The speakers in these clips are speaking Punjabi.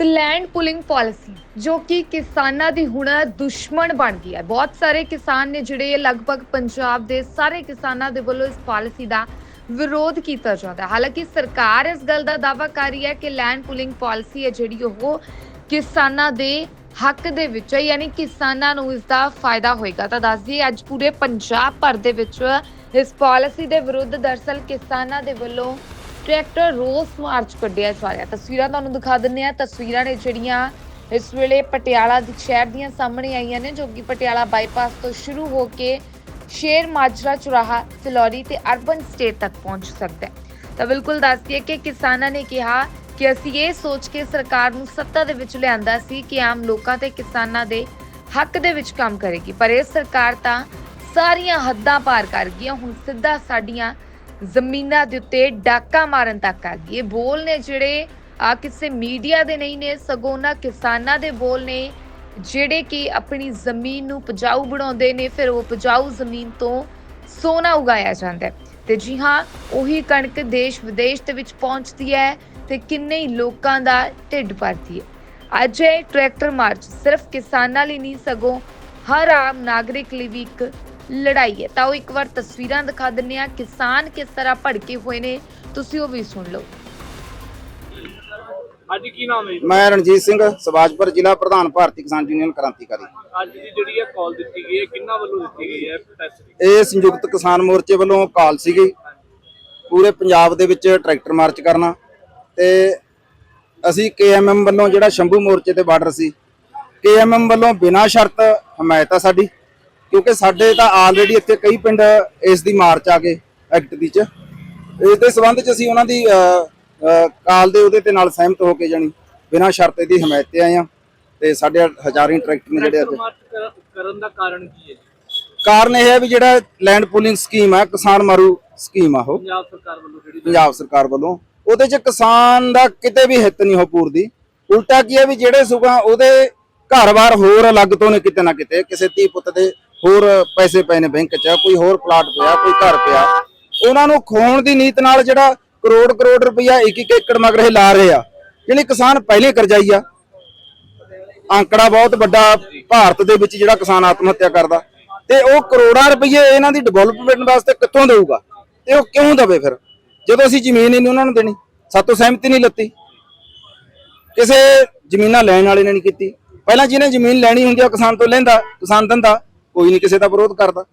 ਤੇ ਲੈਂਡ ਪੁਲਿੰਗ ਪਾਲਿਸੀ ਜੋ ਕਿ ਕਿਸਾਨਾਂ ਦੀ ਹੁਣ ਦੁਸ਼ਮਣ ਬਣ ਗਈ ਹੈ। ਬਹੁਤ ਸਾਰੇ ਕਿਸਾਨ ਨੇ ਜਿਹੜੇ ਲਗਭਗ ਪੰਜਾਬ ਦੇ ਸਾਰੇ ਕਿਸਾਨਾਂ ਦੇ ਵੱਲੋਂ ਇਸ ਪਾਲਿਸੀ ਦਾ ਵਿਰੋਧ ਕੀਤਾ ਜਾਂਦਾ ਹੈ। ਹਾਲਾਂਕਿ ਸਰਕਾਰ ਇਸ ਗੱਲ ਦਾ ਦਾਅਵਾ ਕਰ ਰਹੀ ਹੈ ਕਿ ਲੈਂਡ ਪੁਲਿੰਗ ਪਾਲਿਸੀ ਹੈ ਜਿਹੜੀ ਉਹ ਕਿਸਾਨਾਂ ਦੇ ਹੱਕ ਦੇ ਵਿੱਚ ਹੈ, ਯਾਨੀ ਕਿਸਾਨਾਂ ਨੂੰ ਇਸ ਦਾ ਫਾਇਦਾ ਹੋਏਗਾ। ਤਾਂ ਦੱਸ ਦਈਏ, ਅੱਜ ਪੂਰੇ ਪੰਜਾਬ ਭਰ ਦੇ ਵਿੱਚ ਇਸ ਪਾਲਿਸੀ ਦੇ ਵਿਰੁੱਧ ਦਰਸਲ ਕਿਸਾਨਾਂ ਦੇ ਵੱਲੋਂ ਟਰੈਕਟਰ ਰੋਸ ਮਾਰਚ ਕੱਢਿਆ ਜਾ ਰਿਹਾ ਤਸਵੀਰਾਂ ਤੁਹਾਨੂੰ ਦਿਖਾ ਦਿੰਨੇ ਆ ਤਸਵੀਰਾਂ ਨੇ ਜਿਹੜੀਆਂ ਇਸ ਵੇਲੇ ਪਟਿਆਲਾ ਦੇ ਸ਼ਹਿਰ ਦੀਆਂ ਸਾਹਮਣੇ ਆਈਆਂ ਨੇ, ਜੋ ਕਿ ਪਟਿਆਲਾ ਬਾਈਪਾਸ ਤੋਂ ਸ਼ੁਰੂ ਹੋ ਕੇ ਸ਼ੇਰ, ਮਾਜਰਾ, ਚੁਰਾਹਾ ਫਿਲੌਰੀ ਤੇ ਅਰਬਨ ਸਟੇਟ ਤੱਕ ਪਹੁੰਚ ਸਕਦਾ ਹੈ। ਤਾਂ ਬਿਲਕੁਲ ਦੱਸ ਦਈਏ ਕਿ ਕਿਸਾਨਾਂ ਨੇ ਕਿਹਾ ਕਿ ਅਸੀਂ ਇਹ ਸੋਚ ਕੇ ਸਰਕਾਰ ਨੂੰ ਸੱਤਾ ਦੇ ਵਿੱਚ ਲਿਆਂਦਾ ਸੀ ਕਿ ਆਮ ਲੋਕਾਂ ਤੇ ਕਿਸਾਨਾਂ ਦੇ ਹੱਕ ਦੇ ਵਿੱਚ ਕੰਮ ਕਰੇਗੀ। ਪਰ ਇਹ ਸਰਕਾਰ ਤਾਂ ਸਾਰੀਆਂ ਹੱਦਾਂ ਪਾਰ ਕਰ ਗਈਆਂ ਹੁਣ ਸਿੱਧਾ ਸਾਡੀਆਂ ਜ਼ਮੀਨਾਂ ਦੇ ਉੱਤੇ ਡਾਕਾ ਮਾਰਨ ਤੱਕ ਆ ਗਈ ਇਹ ਬੋਲ ਨੇ ਜਿਹੜੇ ਆ ਕਿਸੇ ਮੀਡੀਆ ਦੇ ਨਹੀਂ ਨੇ, ਸਗੋਂ ਉਹਨਾਂ ਕਿਸਾਨਾਂ ਦੇ ਬੋਲ ਨੇ, ਜਿਹੜੇ ਕਿ ਆਪਣੀ ਜ਼ਮੀਨ ਨੂੰ ਉਪਜਾਊ ਬਣਾਉਂਦੇ ਨੇ, ਫਿਰ ਉਹ ਉਪਜਾਊ ਜ਼ਮੀਨ ਤੋਂ ਸੋਨਾ ਉਗਾਇਆ ਜਾਂਦਾ ਹੈ। ਤੇ ਜੀ ਹਾਂ, ਉਹੀ ਕਣਕ ਦੇਸ਼ ਵਿਦੇਸ਼ ਦੇ ਵਿੱਚ ਪਹੁੰਚਦੀ ਹੈ ਤੇ ਕਿੰਨੇ ਹੀ ਲੋਕਾਂ ਦਾ ਢਿੱਡ ਭਰਦੀ ਹੈ। ਅੱਜ ਇਹ ਟਰੈਕਟਰ ਮਾਰਚ ਸਿਰਫ ਕਿਸਾਨਾਂ ਲਈ ਨਹੀਂ, ਸਗੋਂ ਹਰ ਆਮ ਨਾਗਰਿਕ ਲਈ ਵੀ ਇੱਕ ਲੜਾਈ ਹੈ। ਤਾਂ ਉਹ ਇੱਕ ਵਾਰ ਤਸਵੀਰਾਂ ਦਿਖਾ ਦਿੰਨੇ ਆ ਕਿਸਾਨ ਕਿਸ ਤਰ੍ਹਾਂ ਭੜਕੇ ਹੋਏ ਨੇ ਤੁਸੀਂ ਉਹ ਵੀ ਸੁਣ ਲਓ। ਅੱਜ ਕੀ ਨਾਮ ਹੈ? ਮੈਂ ਰਣਜੀਤ ਸਿੰਘ ਸਵਾਜਪੁਰ ਜ਼ਿਲ੍ਹਾ ਪ੍ਰਧਾਨ ਭਾਰਤੀ ਕਿਸਾਨ ਯੂਨੀਅਨ ਕ੍ਰਾਂਤੀਕਾਰੀ। ਅੱਜ ਦੀ ਜਿਹੜੀ ਹੈ ਕਾਲ ਦਿੱਤੀ ਗਈ ਹੈ ਕਿੰਨਾ ਵੱਲੋਂ ਦਿੱਤੀ ਗਈ ਹੈ ਪ੍ਰੈਸ ਦੀ? ਇਹ ਸੰਯੁਕਤ ਕਿਸਾਨ ਮੋਰਚੇ ਵੱਲੋਂ ਕਾਲ ਸੀਗੀ। ਪੂਰੇ ਪੰਜਾਬ ਦੇ ਵਿੱਚ ਟਰੈਕਟਰ ਮਾਰਚ ਕਰਨਾ ਤੇ ਅਸੀਂ ਕੇਐਮਐਮ ਵੱਲੋਂ ਜਿਹੜਾ ਸ਼ੰਭੂ ਮੋਰਚੇ ਤੇ ਬਾਰਡਰ ਸੀ ਕੇਐਮਐਮ ਵੱਲੋਂ ਬਿਨਾਂ ਸ਼ਰਤ ਹਮਾਇਤ ਆ ਸਾਡੀ। ਕਿਉਂਕਿ ਸਾਡੇ ਤਾਂ ਆਲਰੇਡੀ ਇੱਥੇ ਕਈ ਪਿੰਡ ਇਸ ਦੀ ਮਾਰਚ ਆ ਗਏ ਐਕਟ ਦੀ ਚ। ਇਸ ਦੇ ਸੰਬੰਧ ਚ ਅਸੀਂ ਉਹਨਾਂ ਦੀ ਕਾਲ ਦੇ ਉਹਦੇ ਤੇ ਨਾਲ ਸਹਿਮਤ ਹੋ ਕੇ ਜਾਣੀ ਬਿਨਾਂ ਸ਼ਰਤ ਦੀ ਹਮਾਇਤ ਤੇ ਆਏ ਆ ਤੇ ਸਾਡੇ ਹਜ਼ਾਰਾਂ ਟਰੈਕਟਰ ਨੇ ਜਿਹੜੇ ਕਰਨ ਦਾ ਕਾਰਨ ਕੀ ਹੈ? ਕਾਰਨ ਇਹ ਹੈ ਵੀ ਜਿਹੜਾ ਲੈਂਡ ਪੂਲਿੰਗ ਸਕੀਮ ਹੈ ਕਿਸਾਨ ਮਾਰੂ ਸਕੀਮ ਆ ਉਹ। ਪੰਜਾਬ ਸਰਕਾਰ ਵੱਲੋਂ ਜਿਹੜੀ ਪੰਜਾਬ ਸਰਕਾਰ ਵੱਲੋਂ। ਉਹਦੇ 'ਚ ਕਿਸਾਨ ਦਾ ਕਿਤੇ ਵੀ ਹਿੱਤ ਨਹੀਂ ਹੋ ਪੂਰਦੀ। ਉਲਟਾ ਕੀ ਹੈ ਵੀ ਜਿਹੜੇ ਸੁਗਾ ਉਹਦੇ ਘਰ-ਬਾਰ ਹੋਰ ਅਲੱਗ ਤੋਂ ਨੇ ਕਿਤੇ ਨਾ ਕਿਤੇ ਕਿਸੇ ਧੀ ਪੁੱਤ ਦੇ ਹੋਰ ਪੈਸੇ ਪਏ ਨੇ ਬੈਂਕ 'ਚ, ਕੋਈ ਹੋਰ ਪਲਾਟ ਪਿਆ, ਕੋਈ ਘਰ ਪਿਆ। ਉਹਨਾਂ ਨੂੰ ਖੋਣ ਦੀ ਨੀਤ ਨਾਲ ਜਿਹੜਾ ਕਰੋੜ ਕਰੋੜ ਰੁਪਈਆ ਇੱਕ ਇੱਕ ਏਕੜ ਮਗਰ ਇਹ ਲਾ ਰਹੇ ਆ। ਜਿਹੜੀ ਕਿਸਾਨ ਪਹਿਲੇ ਕਰਜ਼ਾਈ ਆ, ਅੰਕੜਾ ਬਹੁਤ ਵੱਡਾ ਭਾਰਤ ਦੇ ਵਿੱਚ ਜਿਹੜਾ ਕਿਸਾਨ ਆਤਮ ਹੱਤਿਆ ਕਰਦਾ। ਤੇ ਉਹ ਕਰੋੜਾਂ ਰੁਪਏ ਇਹਨਾਂ ਦੀ ਡਿਵੈਲਪਮੈਂਟ ਵਾਸਤੇ ਕਿੱਥੋਂ ਦੇਊਗਾ? ਤੇ ਉਹ ਕਿਉਂ ਦਵੇ ਫਿਰ? ਜਦੋਂ ਅਸੀਂ ਜ਼ਮੀਨ ਹੀ ਉਹਨਾਂ ਨੂੰ ਦੇਣੀ, ਸਾਤੋਂ ਸਹਿਮਤੀ ਨਹੀਂ ਲੱਤੀ। ਕਿਸੇ ਜ਼ਮੀਨਾਂ ਲੈਣ ਵਾਲੇ ਨੇ ਨਹੀਂ ਕੀਤੀ। ਪਹਿਲਾਂ ਜਿਹਨੇ ਜ਼ਮੀਨ ਲੈਣੀ ਹੁੰਦੀ ਆ ਉਹ ਕਿਸਾਨ ਤੋਂ ਲੈਂਦਾ, ਕਿਸਾਨ ਦਿੰਦਾ। ਕੋਈ ਨਹੀਂ ਕਿਸੇ ਦਾ ਵਿਰੋਧ ਕਰਦਾ।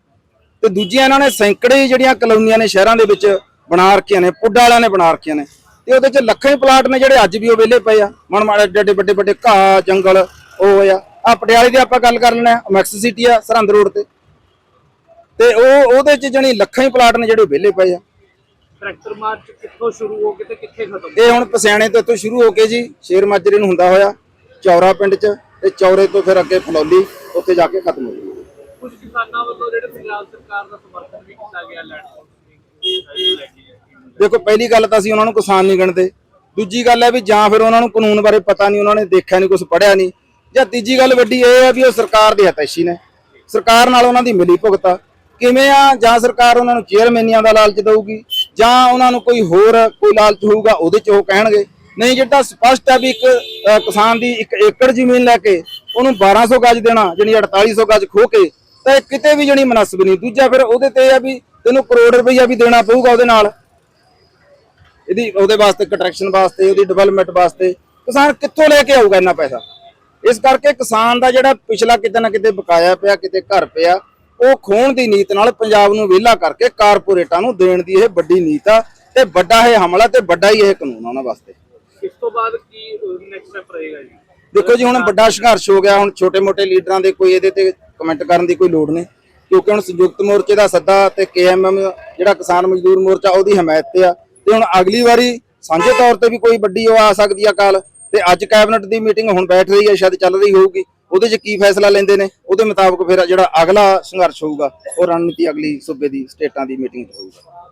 ਤੇ ਦੂਜੀਆਂ ਇਹਨਾਂ ਨੇ ਸੈਂਕੜੇ ਜਿਹੜੀਆਂ ਕਲੋਨੀਆਂ ਨੇ ਸ਼ਹਿਰਾਂ ਦੇ ਵਿੱਚ ਬਣਾ ਰੱਖੀਆਂ ਨੇ ਪੁੱਡਾ ਵਾਲਿਆਂ ਨੇ ਬਣਾ ਰੱਖੀਆਂ ਨੇ। ਤੇ ਉਹਦੇ ਚ ਲੱਖਾਂ ਹੀ ਪਲਾਟ ਨੇ ਜਿਹੜੇ ਅੱਜ ਵੀ ਉਹ ਵਿਹਲੇ ਪਏ ਆ। ਮਨ ਮਾੜੇ ਏਡੇ ਵੱਡੇ ਵੱਡੇ ਘਾਹ ਜੰਗਲ ਉਹ ਆ। ਆ ਪਟਿਆਲੇ ਦੀ ਆਪਾਂ ਗੱਲ ਕਰ ਲੈਣਾ ਮੈਕਸ ਸਿਟੀ ਆ ਸਰਹੰਦ ਰੋਡ ਤੇ। ਤੇ ਉਹ ਉਹਦੇ ਚ ਜਣੀ ਲੱਖਾਂ ਹੀ ਪਲਾਟ ਨੇ ਜਿਹੜੇ ਵਿਹਲੇ ਪਏ ਆ। ਟਰੈਕਟਰ ਮਾਰਚ ਕਿੱਥੋਂ ਸ਼ੁਰੂ ਹੋ ਕੇ ਤੇ ਕਿੱਥੇ ਖਤਮ? ਇਹ ਹੁਣ ਪਸਿਆਣੇ ਤੋਂ ਸ਼ੁਰੂ ਹੋ ਕੇ ਜੀ ਸ਼ੇਰ ਮਾਜਰੇ ਨੂੰ ਹੁੰਦਾ ਹੋਇਆ ਚੌਰਾ ਪਿੰਡ ਚ ਤੇ ਚੌਰੇ ਤੋਂ ਫਿਰ ਅੱਗੇ ਫਲੌਲੀ ਉੱਥੇ ਜਾ ਕੇ ਖਤਮ ਹੋ ਜੂ ਕੁਝ ਕਿਸਾਨਾਂ ਵੱਲੋਂ ਜਿਹੜੇ ਪੰਜਾਬ ਸਰਕਾਰ ਦਾ ਸਮਰਥਨ ਵੀ ਕੀਤਾ ਗਿਆ ਲੈਂਡ ਦੇਖੋ, ਪਹਿਲੀ ਗੱਲ ਤਾਂ ਅਸੀਂ ਉਹਨਾਂ ਨੂੰ ਕਿਸਾਨ ਨਹੀਂ ਗਣਦੇ। ਦੂਜੀ ਗੱਲ ਹੈ ਵੀ ਜਾਂ ਫਿਰ ਉਹਨਾਂ ਨੂੰ ਕਾਨੂੰਨ ਬਾਰੇ ਪਤਾ ਨਹੀਂ, ਉਹਨਾਂ ਨੇ ਦੇਖਿਆ ਨਹੀਂ ਕੁਝ ਪੜ੍ਹਿਆ ਨਹੀਂ। ਜਾਂ ਤੀਜੀ ਗੱਲ ਵੱਡੀ ਇਹ ਹੈ ਵੀ ਉਹ ਸਰਕਾਰ ਦੇ ਹਤੈਸ਼ੀ ਨੇ। ਸਰਕਾਰ ਨਾਲ ਉਹਨਾਂ ਦੀ ਮਿਲੀ ਭੁਗਤਾ ਕਿਵੇਂ ਆ? ਜਾਂ ਸਰਕਾਰ ਉਹਨਾਂ ਨੂੰ ਚੇਅਰਮੈਨੀਆਂ ਦਾ ਲਾਲਚ ਦਊਗੀ? ਜਾਂ ਉਹਨਾਂ ਨੂੰ ਕੋਈ ਹੋਰ ਕੋਈ ਲਾਲਚ ਹੋਊਗਾ, ਉਹਦੇ ਚ ਉਹ ਕਹਿਣਗੇ? ਨਹੀਂ, ਜਿਹੜਾ ਸਪਸ਼ਟ ਹੈ ਵੀ ਇੱਕ ਕਿਸਾਨ ਦੀ ਇੱਕ ਏਕੜ ਜ਼ਮੀਨ ਲੈ ਕੇ ਉਹਨੂੰ 1200 ਗਜ ਦੇਣਾ, ਜਾਣੀ 4800 ਗਜ ਖੋ ਕੇ ਤਾਂ ਇਹ ਕਿਤੇ ਵੀ ਜਣੀ ਮਨਸਬ ਨਹੀਂ। ਦੂਜਾ ਫਿਰ ਉਹਦੇ ਤੇ ਆ ਵੀ ਤੈਨੂੰ ਕਰੋੜ ਰੁਪਈਆ ਵੀ ਦੇਣਾ ਪਊਗਾ ਉਹਦੇ ਨਾਲ। ਇਹਦੀ ਉਹਦੇ ਵਾਸਤੇ ਕੰਟਰੈਕਸ਼ਨ ਵਾਸਤੇ ਉਹਦੀ ਡਿਵੈਲਪਮੈਂਟ ਵਾਸਤੇ। ਕਿਸਾਨ ਕਿੱਥੋਂ ਲੈ ਕੇ ਆਊਗਾ ਇੰਨਾ ਪੈਸਾ? ਇਸ ਕਰਕੇ ਕਿਸਾਨ ਦਾ ਜਿਹੜਾ ਪਿਛਲਾ ਕਿਤੇ ਨਾ ਕਿਤੇ ਬਕਾਇਆ ਪਿਆ ਕਿਤੇ ਘਰ ਪਿਆ ਉਹ ਖੋਣ ਦੀ ਨੀਤ ਨਾਲ ਪੰਜਾਬ ਨੂੰ ਵਿਹਲਾ ਕਰਕੇ ਕਾਰਪੋਰੇਟਾਂ ਨੂੰ ਦੇਣ ਦੀ ਇਹ ਵੱਡੀ ਨੀਤ ਆ। ਤੇ ਵੱਡਾ ਇਹ ਹਮਲਾ ਤੇ ਵੱਡਾ ਹੀ ਇਹ ਕਾਨੂੰਨ ਆ ਉਹਨਾਂ ਵਾਸਤੇ। ਇਸ ਤੋਂ ਬਾਅਦ ਕੀ ਨੈਕਸਟ ਸਟੈਪ ਰਹੇਗਾ ਜੀ? ਦੇਖੋ ਜੀ ਹੁਣ ਵੱਡਾ ਸੰਘਰਸ਼ ਹੋ ਗਿਆ ਹੁਣ ਛੋਟੇ-ਮੋਟੇ ਲੀਡਰਾਂ ਦੇ ਕੋਈ ਇਹਦੇ ਤੇ ਕਮੈਂਟ ਕਰਨ ਦੀ ਕੋਈ ਲੋੜ ਨਹੀਂ, ਕਿਉਂਕਿ ਹੁਣ ਸੰਯੁਕਤ ਮੋਰਚੇ ਦਾ ਸੱਦਾ ਤੇ ਕੇਐਮਐਮ ਜਿਹੜਾ ਕਿਸਾਨ ਮਜ਼ਦੂਰ ਮੋਰਚਾ ਉਹਦੀ ਹਮਾਇਤ ਤੇ ਆ। ਤੇ ਹੁਣ ਅਗਲੀ ਵਾਰੀ ਸਾਂਝੇ ਤੌਰ ਤੇ ਵੀ ਕੋਈ ਵੱਡੀ ਉਹ ਆ ਸਕਦੀ ਆ ਕਾਲ, ਤੇ ਅੱਜ ਕੈਬਨਿਟ ਦੀ ਮੀਟਿੰਗ ਹੁਣ ਬੈਠ ਰਹੀ ਹੈ, ਸ਼ਾਇਦ ਚੱਲ ਰਹੀ ਹੋਊਗੀ, ਉਹਦੇ 'ਚ ਕੀ ਫੈਸਲਾ ਲੈਂਦੇ ਨੇ, ਉਹਦੇ ਮੁਤਾਬਕ ਫਿਰ ਜਿਹੜਾ ਅਗਲਾ ਸੰਘਰਸ਼ ਹੋਊਗਾ, ਉਹ ਰਣਨੀਤੀ ਅਗਲੀ ਸੂਬੇ ਦੀ ਸਟੇਟਾਂ ਦੀ ਮੀਟਿੰਗ 'ਚ ਹੋਊਗਾ।